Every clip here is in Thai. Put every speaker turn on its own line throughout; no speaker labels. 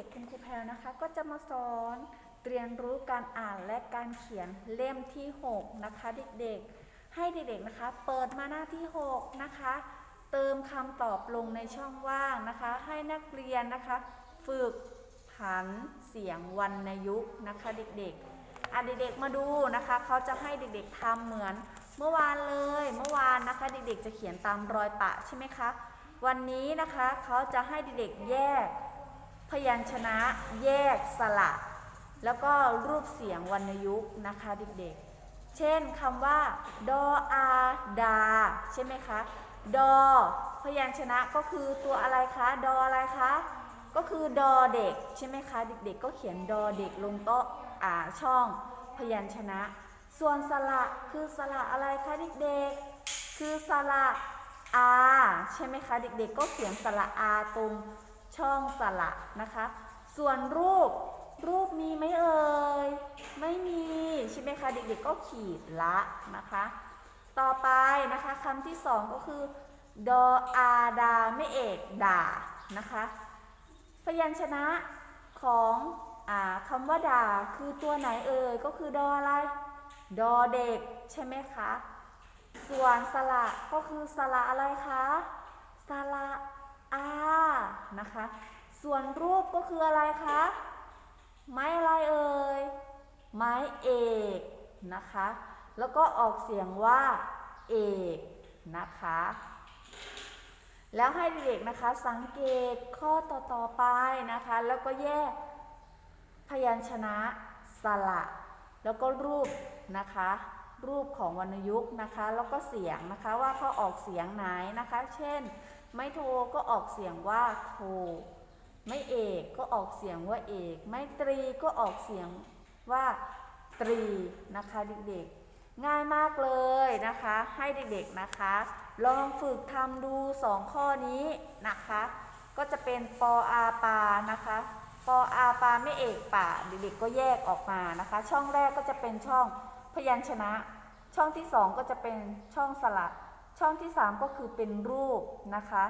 ด็กคุณครูแพลนะคะ ก็จะมาสอนเรียนรู้การอ่านและการเขียนเล่มที่ 6 นะคะ เด็กๆ ให้เด็กๆนะคะ เปิดมาหน้าที่ 6 นะคะ เติมคำตอบลงในช่องว่างนะคะ ให้นักเรียนนะคะ ฝึกผันเสียงวรรณยุกต์นะคะ เด็กๆอะเด็กๆมาดูนะคะ เขาจะให้เด็กๆทำเหมือนเมื่อวานเลย เมื่อวานนะคะ เด็กๆ จะเขียนตามรอยปะใช่ไหมคะ วันนี้นะคะเขาจะให้เด็กๆแยก ยัญชนะแยกสระ แล้วก็รูปเสียงวรรณยุกต์นะคะเด็กๆ เช่นคำว่าดออาดา ใช่ไหมคะ ดอ พยัญชนะก็คือตัวอะไรคะ ดออะไรคะ ก็คือดอเด็กใช่ไหมคะ เด็กๆ ก็เขียนดอเด็กลงโต๊ะอ่าช่องพยัญชนะ ส่วนสระคือสระอะไรคะเด็กๆ คือสระอาใช่ไหมคะ เด็กๆ ก็เขียนสระอาตรง ช่องสระนะคะ ส่วนรูปรูปมีไหมเอ่ย ไม่มีใช่ไหมคะ เด็กๆก็ขีดละนะคะ ต่อไปนะคะคำที่สองก็คือดออาดาไม่เอกด่านะคะ พยัญชนะของอคำว่าด่าคือตัวไหนเอ่ย ก็คือดออะไร ดอเด็กใช่ไหมคะ ส่วนสระก็คือสระอะไรคะ สระ อานะคะ ส่วนรูปก็คืออะไรคะ ไม้อะไรเอ่ย ไม้เอกนะคะ แล้วก็ออกเสียงว่าเอกนะคะ แล้วให้เด็กๆนะคะสังเกตข้อต่อๆไปนะคะ แล้วก็แยกพยัญชนะสระ แล้วก็รูปนะคะ รูปของวรรณยุกต์นะคะ แล้วก็เสียงนะคะว่าเขาออกเสียงไหนนะคะ เช่น ไม่โทก็ออกเสียงว่าโท ไม่เอกก็ออกเสียงว่าเอก ไม่ตรีก็ออกเสียงว่าตรีนะคะเด็กๆ ง่ายมากเลยนะคะ ให้เด็กๆนะคะ ลองฝึกทำดูสองข้อนี้นะคะ ก็จะเป็นปออาปานะคะปออาปาไม่เอกป่าเด็กๆก็แยกออกมานะคะ ช่องแรกก็จะเป็นช่อง พยัญชนะ ช่องที่สองก็จะเป็นช่องสระช่องที่สามก็คือเป็นรูปนะคะ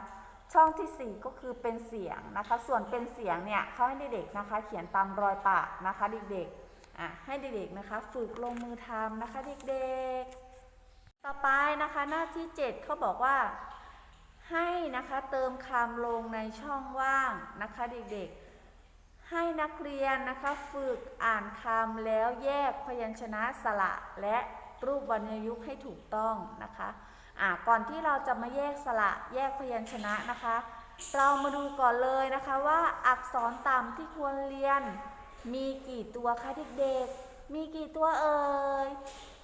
ช่องที่ 4 ก็คือเป็นเสียงนะคะ ส่วนเป็นเสียงเนี่ยเขาให้เด็กๆนะคะ เขียนตามรอยปะนะคะเด็กๆอะให้เด็กๆนะคะ ฝึกลงมือทำนะคะเด็กๆ ต่อไปนะคะหน้าที่ 7เขาบอกว่าให้นะคะเติมคำลงในช่องว่างนะคะเด็กๆ ให้นักเรียนนะคะฝึกอ่านคำแล้วแยกพยัญชนะสระและรูปวรรณยุกต์ให้ถูกต้องนะคะอะก่อนที่เราจะมาแยกสระแยกพยัญชนะนะคะ เรามาดูก่อนเลยนะคะว่าอักษรต่ำที่ควรเรียน มีกี่ตัวคะเด็กๆ มีกี่ตัวเอ่ย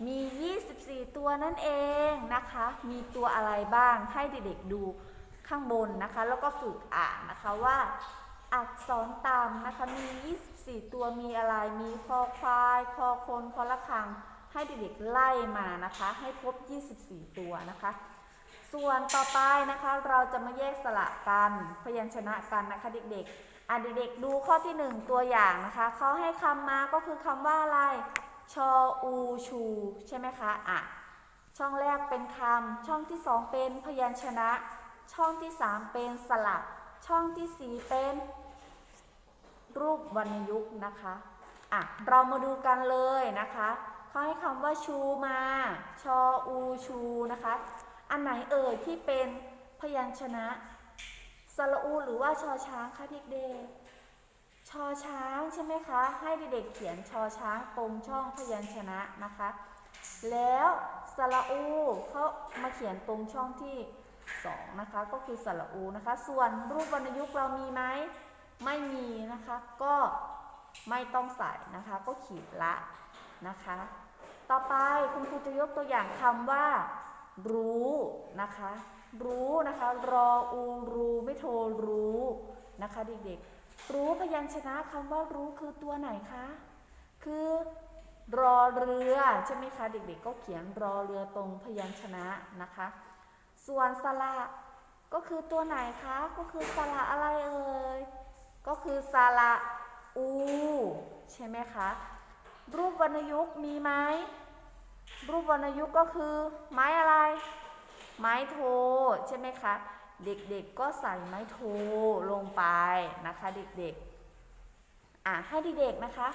มี 24 ตัวนั่นเองนะคะ มีตัวอะไรบ้างให้เด็กๆดูข้างบนนะคะ แล้วก็ฝึกอ่านนะคะว่า อักษรต่ำนะคะมี 24 ตัวมีอะไรมีคอควายคอคนคอละคัง ให้เด็กๆไล่มานะคะ ให้ครบ 24 ตัวนะคะ ส่วนต่อไปนะคะเราจะมาแยกสระกันพยัญชนะกันนะคะเด็กๆอะเด็กๆดูข้อที่ 1 ตัวอย่างนะคะเขาให้คำมาก็คือคำว่าอะไรชออูชู ใช่ไหมคะอะช่องแรกเป็นคำช่องที่ 2 เป็นพยัญชนะ ช่องที่ 3 เป็นสระ ช่องที่สี่เป็นรูปวรรณยุกต์นะคะอะเรามาดูกันเลยนะคะเขาให้คำว่าชูมา ชออูชูนะคะ อันไหนเอ่ยที่เป็นพยัญชนะสระอูหรือว่าชอช้างคะเด็กๆชอช้างใช่ไหมคะ ให้เด็กๆเขียนชอช้างตรงช่องพยัญชนะนะคะ แล้วสระอูเขามาเขียนตรงช่องที่ สองนะคะก็คือสระอูนะคะ ส่วนรูปวรรณยุกต์เรามีไหมไม่มีนะคะก็ไม่ต้องใส่นะคะก็ขีดละนะคะ ต่อไปคุณครูจะยกตัวอย่างคำว่า รู้นะคะ รู้นะคะรออูรูไม่โทรรู้นะคะเด็กๆรู้พยัญชนะคำว่ารู้คือตัวไหนคะคือรอเรือใช่ไหมคะเด็กๆก็เขียนรอเรือตรงพยัญชนะนะคะ ส่วนสระก็คือตัวไหนคะ ก็คือสระอะไรเอ่ย ก็คือสระอู ใช่ไหมคะ รูปวรรณยุกต์มีไหม รูปวรรณยุกต์ก็คือ ไม้อะไร ไม้โท ใช่ไหมคะ เด็กๆก็ใส่ไม้โทลงไปนะคะเด็กๆ อะให้เด็กๆนะคะ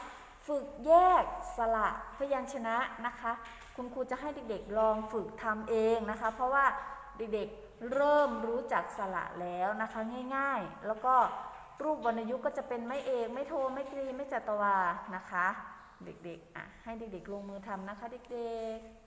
ฝึกแยกสระพยัญชนะนะคะ คุณครูจะให้เด็กๆลองฝึกทำเองนะคะ เพราะว่า เด็กๆ เริ่มรู้จักสระแล้วนะคะ ง่ายๆ แล้วก็รูปวรรณยุกต์ก็จะเป็นไม่เอกไม่โทไม่กรีไม่จัตวานะคะ เด็กๆอะให้เด็กๆลงมือทำนะคะเด็กๆ